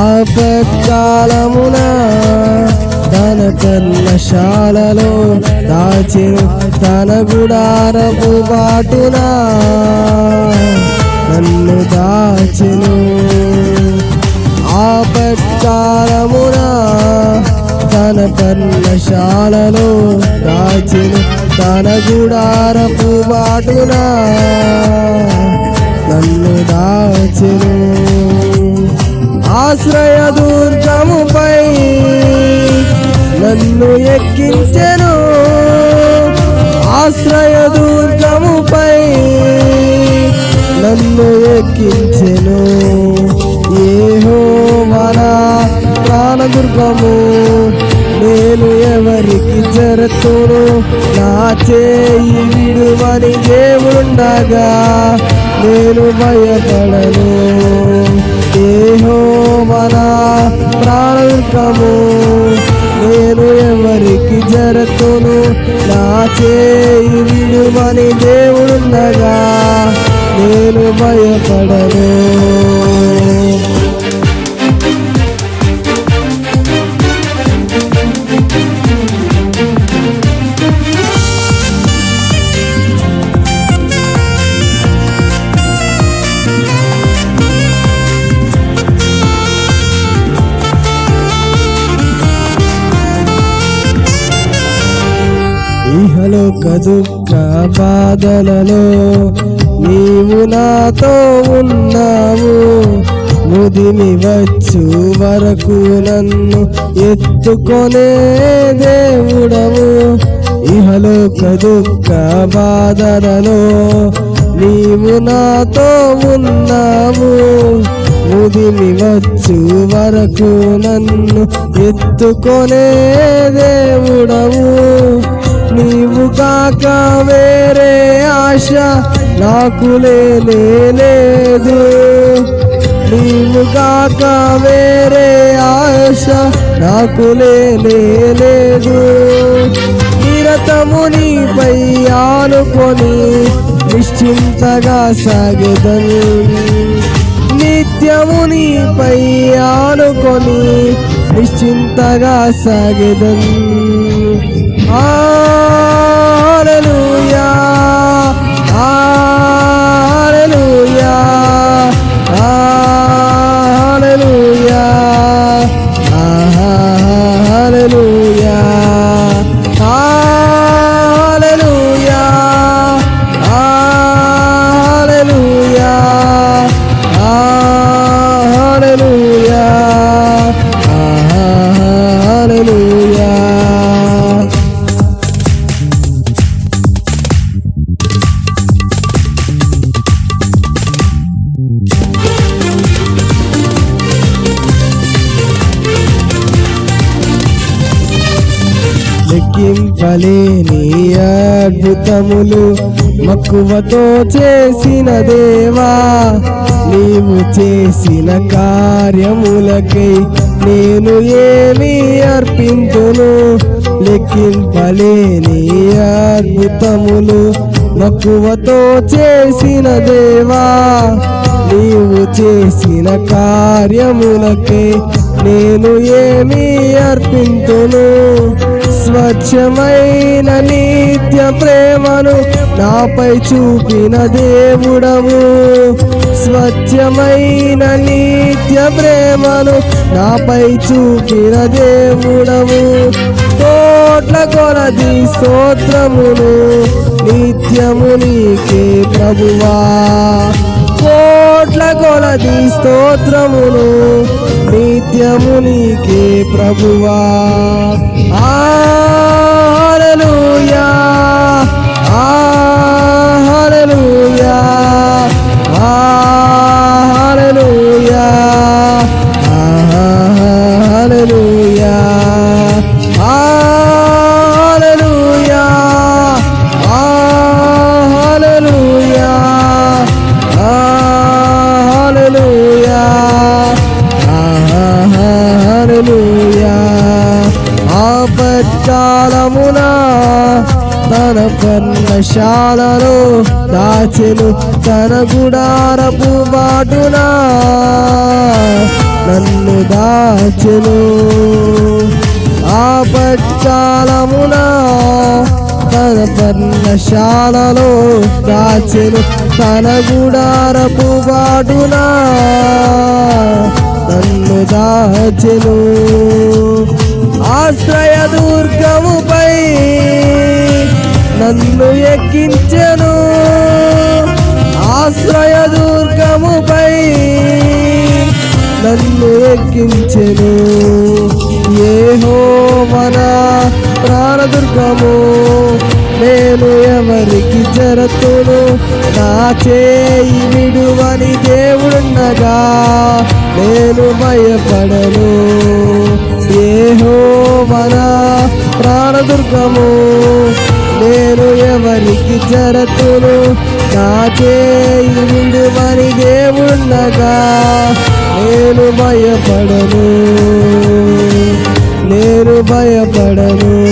ఆపత్కాలమున తన కన్నశాలలో దాచెను తన గుడారపు బాటున. నన్ను దాచిను. ఆపత్కాలమున తన కన్నశాలలో దాచెను తన గుడారపు బాటున. నన్ను దాచిను. ఆశ్రయ దుర్గముపై నన్ను ఎక్కించెను. ఆశ్రయ దుర్గముపై నన్ను ఎక్కించెను. ఏహో మన ప్రాణదుర్గము నేను ఎవరికి జరతును నా చేయి విడువని దేవుడుండగా నేను భయపడను. ఏహో మన ప్రాంతము నేను ఎవరికి జరతును? నా చేయి విడుమని దేవుడుండగా నేను భయపడను. దుఃఖ బాధలలో నీవు నాతో ఉన్నావు. ముదిమి వచ్చు వరకు నన్ను ఎత్తుకొనే దేవుడవు. ఇహలోక దుఃఖ బాధలలో నీవు నాతో ఉన్నావు. ముదిమి వచ్చు వరకు నన్ను ఎత్తుకొనే దేవుడవు. నీవు కాక వేరే ఆశ నాకు లేదు. నీవు కాక వేరే ఆశ నాకు లేదు. నిరతము నీపై ఆనుకొని నిశ్చింతగా సాగెదను. నిత్యము నీపై ఆనుకొని నిశ్చింతగా సాగెదను. ఆ చెప్పలేని అద్భుతములు మక్కువతో చేసిన దేవా నీవు చేసిన కార్యములకై నేను ఏమి అర్పింతును? లెక్కింపలేని అద్భుతములు మక్కువతో చేసిన దేవా నీవు చేసిన కార్యములకే నేను ఏమి అర్పింతును? స్వచ్ఛమైన నిత్య ప్రేమను నాపై చూపిన దేవుడవు. స్వచ్ఛమైన నిత్య ప్రేమను నాపై చూపిన దేవుడవు. కోట్ల కొలది స్తోత్రమును నిత్యము నీకే ప్రభువా. కోట్ల కొలది స్తోత్రములు నిత్యము నీకే ప్రభువా. హల్లెలూయా. పర్ణశాలలో దాచెను తన గుడారపు బాటున నన్ను దాచెను ఆపత్కాలమున తన పర్ణశాలలో దాచెను తన గుడారపు బాటునా నన్ను దాచెను ఆశ్రయ దుర్గముపై. నన్ను ఎక్కించెను ఆశ్రయ దుర్గముపై. నన్ను ఎక్కించెను ఏహోవన ప్రాణదుర్గము. నేను ఎవరికి జరతును? నా చేయి విడువని దేవుడున్నగా నేను భయపడను. ఏహోవన ప్రాణదుర్గము. నేను ఎవరికి జరతును నా చేయి విడువని దేవుడున్నగా నేను భయపడను. నేను భయపడను.